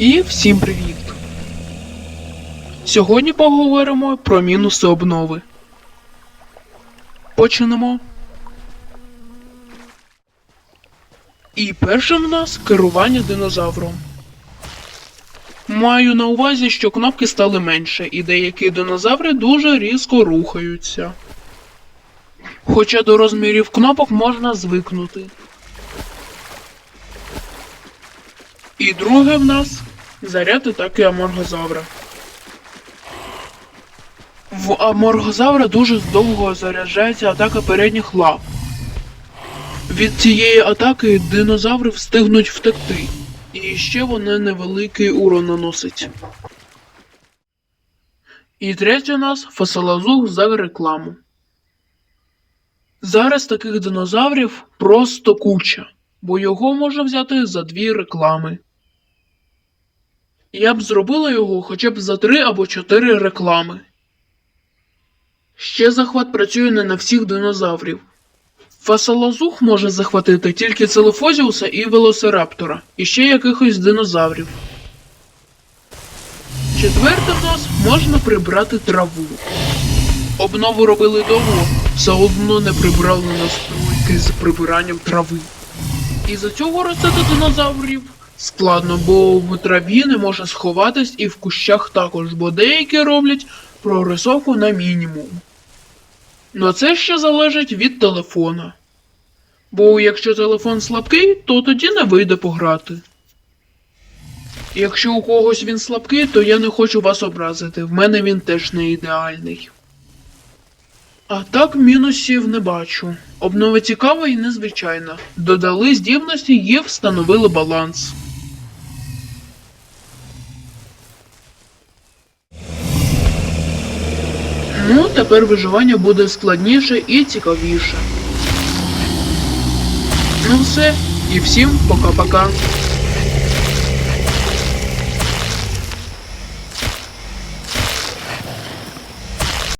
І всім привіт! Сьогодні поговоримо про мінуси обнови. Почнемо. І першим в нас керування динозавром. Маю на увазі, що кнопки стали менше, і деякі динозаври дуже різко рухаються. Хоча до розмірів кнопок можна звикнути. І друге в нас заряд атаки аморгозавра. В аморгозавра дуже довго заряджається атака передніх лап. Від цієї атаки динозаври встигнуть втекти, і ще вони невеликий урон наносить. І третє у нас фасолазух за рекламу. Зараз таких динозаврів просто куча, бо його можна взяти за дві реклами. Я б зробила його хоча б за три або чотири реклами. Ще захват працює не на всіх динозаврів. Фасолазух може захватити тільки Целефозіуса і Велосираптора, і ще якихось динозаврів. Четверте в нас можна прибрати траву. Обнову робили довго, все одно не прибрали настройки з прибиранням трави. І за цього ростити динозаврів складно, бо в траві не може сховатись і в кущах також, бо деякі роблять прорисовку на мінімум. Но це ще залежить від телефона. Бо якщо телефон слабкий, то тоді не вийде пограти. Якщо у когось він слабкий, то я не хочу вас образити. В мене він теж не ідеальний. А так мінусів не бачу. Обнова цікава і незвичайна. Додали здібності і встановили баланс. Ну, тепер виживання буде складніше і цікавіше. Ну все, і всім пока-пока.